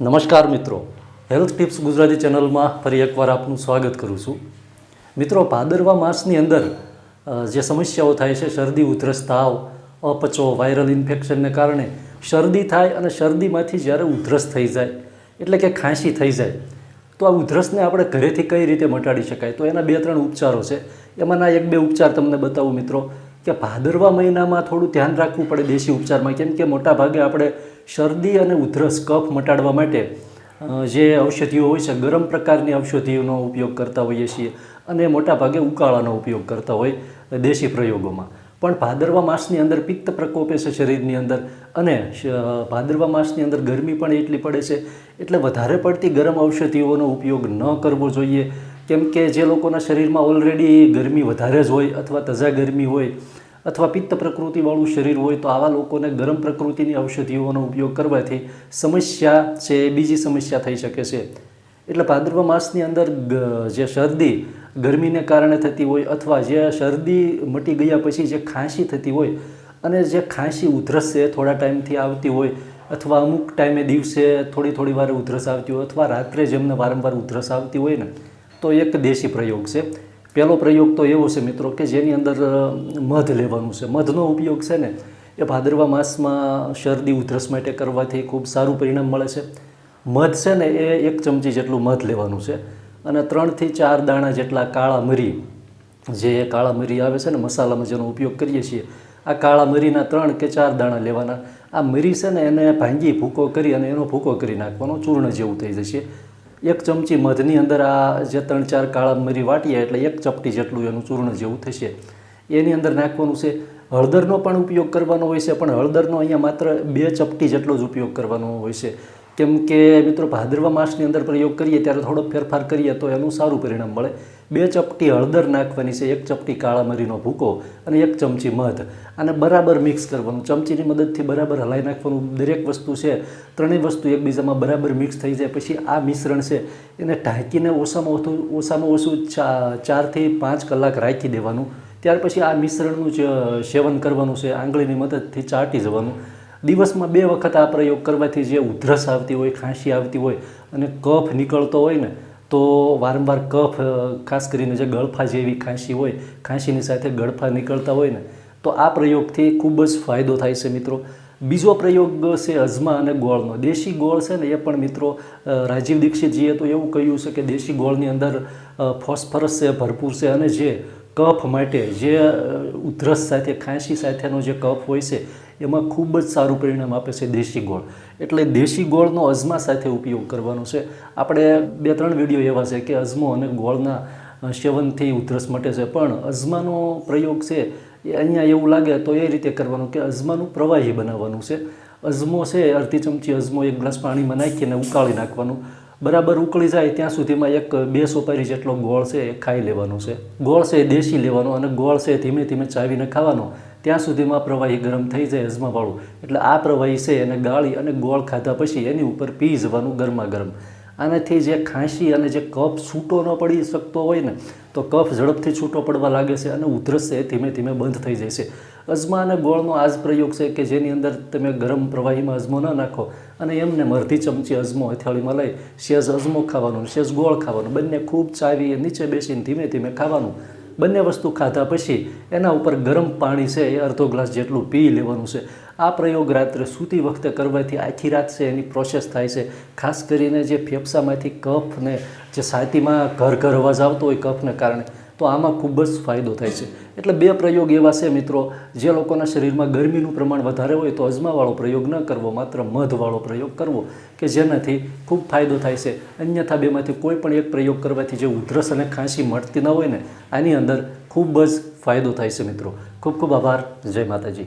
નમસ્કાર મિત્રો. Health tips Gujarati ચેનલમાં ફરી એકવાર આપનું સ્વાગત કરું છું. મિત્રો, ભાદરવા માસની અંદર જે સમસ્યાઓ થાય છે, શરદી ઉધરસ તાવ અપચો, વાયરલ ઇન્ફેક્શનને કારણે શરદી થાય અને શરદીમાંથી જ્યારે ઉધરસ થઈ જાય, એટલે કે ખાંસી થઈ જાય, તો આ ઉધરસને આપણે ઘરેથી કઈ રીતે મટાડી શકાય? તો એના બે ત્રણ ઉપચારો છે. એમાંના એક બે ઉપચાર તમને બતાવું મિત્રો. કે ભાદરવા મહિનામાં થોડું ધ્યાન રાખવું પડે દેશી ઉપચારમાં. કેમ કે મોટા ભાગે આપણે શરદી અને ઉધરસ, કફ મટાડવા માટે જે ઔષધિઓ હોય છે, ગરમ પ્રકારની ઔષધિઓનો ઉપયોગ કરતા હોઈએ છીએ અને મોટા ભાગે ઉકાળાનો ઉપયોગ કરતા હોય દેશી પ્રયોગોમાં. પણ ભાદરવા માસની અંદર પિત્ત પ્રકોપે છે શરીરની અંદર અને ભાદરવા માસની અંદર ગરમી પણ એટલી પડે છે. એટલે વધારે પડતી ગરમ ઔષધિઓનો ઉપયોગ ન કરવો જોઈએ. કેમ કે જે લોકોના શરીરમાં ઓલરેડી ગરમી વધારે જ હોય અથવા તજા ગરમી હોય અથવા પિત્ત પ્રકૃતિવાળું શરીર હોય, તો આવા લોકોને ગરમ પ્રકૃતિની ઔષધિઓનો ઉપયોગ કરવાથી સમસ્યા છે, બીજી સમસ્યા થઈ શકે છે. એટલે ભાદરવા માસની અંદર જે શરદી ગરમીને કારણે થતી હોય અથવા જે શરદી મટી ગયા પછી જે ખાંસી થતી હોય અને જે ખાંસી ઉધરસ છે થોડા ટાઈમથી આવતી હોય અથવા અમુક ટાઈમે દિવસે થોડી થોડી વાર ઉધરસ આવતી હોય અથવા રાત્રે જેમને વારંવાર ઉધરસ આવતી હોય ને તો એક દેશી પ્રયોગ છે. પહેલો પ્રયોગ તો એવો છે મિત્રો કે જેની અંદર મધ લેવાનું છે. મધનો ઉપયોગ છે ને, એ ભાદરવા માસમાં શરદી, ઉધરસ માટે કરવાથી ખૂબ સારું પરિણામ મળે છે. મધ છે ને, એ એક ચમચી જેટલું મધ લેવાનું છે. અને ત્રણથી ચાર દાણા જેટલા કાળા મરી, જે કાળા મરી આવે છે ને, મસાલામાં જેનો ઉપયોગ કરીએ છીએ, આ કાળા મરીના ત્રણ કે ચાર દાણા લેવાના. આ મરી છે ને, એને ભાંગી ભૂકો કરી અને એનો ભૂકો કરી નાખવાનો, ચૂર્ણ જેવું થઈ જશે. એક ચમચી મધની અંદર આ જે ત્રણ ચાર કાળા મરી વાટીએ એટલે એક ચપટી જેટલું એનું ચૂર્ણ જેવું થશે. એની અંદર નાખવાનું છે હળદરનો પણ ઉપયોગ કરવાનો હોય છે, પણ હળદરનો અહીંયા માત્ર બે ચપટી જેટલો જ ઉપયોગ કરવાનો હોય છે. કેમ કે મિત્રો ભાદરવા માસની અંદર પ્રયોગ કરીએ ત્યારે થોડો ફેરફાર કરીએ તો એનું સારું પરિણામ મળે. બે ચપટી હળદર નાખવાની છે, એક ચપટી કાળા મરીનો ભૂકો અને એક ચમચી મધ. અને બરાબર મિક્સ કરવાનું. ચમચીની મદદથી બરાબર હલાઈ નાખવાનું દરેક વસ્તુ છે. ત્રણેય વસ્તુ એકબીજામાં બરાબર મિક્સ થઈ જાય. પછી આ મિશ્રણ છે એને ઢાંકીને ઓછામાં ઓછું ઓછામાં ઓછું ચા, ચારથી પાંચ કલાક રાખી દેવાનું. ત્યાર પછી આ મિશ્રણનું જ સેવન કરવાનું છે. આંગળીની મદદથી ચાટી જવાનું. દિવસમાં બે વખત આ પ્રયોગ કરવાથી જે ઉધરસ આવતી હોય, ખાંસી આવતી હોય અને કફ નીકળતો હોય ને, તો વારંવાર કફ ખાસ કરીને જે ગળફા જેવી ખાંસી હોય, ખાંસીની સાથે ગળફા નીકળતા હોય ને, તો આ પ્રયોગથી ખૂબ જ ફાયદો થાય છે મિત્રો. બીજો પ્રયોગ છે અજમા અને ગોળનો. દેશી ગોળ છે ને, એ પણ મિત્રો રાજીવ દીક્ષિતજીએ તો એવું કહ્યું છે કે દેશી ગોળની અંદર ફોસ્ફરસ છે, ભરપૂર છે અને જે કફ માટે જે ઉધરસ સાથે, ખાંસી સાથેનો જે કફ હોય છે એમાં ખૂબ જ સારું પરિણામ આપે છે દેશી ગોળ. એટલે દેશી ગોળનો અજમા સાથે ઉપયોગ કરવાનો છે. આપણે બે ત્રણ વીડિયો એવા છે કે અજમો અને ગોળના સેવનથી ઉધરસ મટે છે. પણ અજમાનો પ્રયોગ છે એ અહીંયા એવું લાગે તો એ રીતે કરવાનું કે અજમાનું પ્રવાહી બનાવવાનું છે. અજમો છે, અડધી ચમચી અજમો, એક ગ્લાસ પાણીમાં નાખીને ઉકાળી નાખવાનું. બરાબર ઉકળી જાય ત્યાં સુધીમાં એક બે સોપારી જેટલો ગોળ છે એ ખાઈ લેવાનો છે. ગોળ છે દેશી લેવાનો અને ગોળ છે ધીમે ધીમે ચાવીને ખાવાનો. ત્યાં સુધીમાં પ્રવાહી ગરમ થઈ જાય અજમાવાળું. એટલે આ પ્રવાહી છે એને ગાળી અને ગોળ ખાધા પછી એની ઉપર પી જવાનું ગરમા ગરમ આનાથી જે ખાંસી અને જે કફ છૂટો ન પડી શકતો હોય ને, તો કફ ઝડપથી છૂટો પડવા લાગે છે અને ઉધરસ છે ધીમે ધીમે બંધ થઈ જાય છે. અજમા અને ગોળનો આ જ પ્રયોગ છે કે જેની અંદર તમે ગરમ પ્રવાહીમાં અજમો ન નાખો અને એમને મરધી ચમચી અજમો હથેળીમાં લઈ, સેજ અજમો ખાવાનો સેજ ગોળ ખાવાનો, બંને ખૂબ ચાવી નીચે બેસીને ધીમે ધીમે ખાવાનું. બંને વસ્તુ ખાધા પછી એના ઉપર ગરમ પાણી છે એ અડધો ગ્લાસ જેટલું પી લેવાનું છે. આ પ્રયોગ રાત્રે સૂતી વખતે કરવાથી આખી રાત છે એની પ્રોસેસ થાય છે. ખાસ કરીને જે ફેફસામાંથી કફ ને જે છાતીમાં ઘર ઘર અવાજ આવતો હોય કફને કારણે. તો આમાં ખૂબ જ ફાયદો થાય છે. એટલે બે પ્રયોગ એવા છે મિત્રો, જે લોકોના શરીરમાં ગરમીનું પ્રમાણ વધારે હોય તો અજમાવાળો પ્રયોગ ન કરવો, માત્ર મધવાળો પ્રયોગ કરવો કે જેનાથી ખૂબ ફાયદો થાય છે. અન્યથા બેમાંથી કોઈ પણ એક પ્રયોગ કરવાથી જે ઉધરસ અને ખાંસી મળતી ન હોય ને, આની અંદર ખૂબ જ ફાયદો થાય છે મિત્રો. ખૂબ ખૂબ આભાર. જય માતાજી.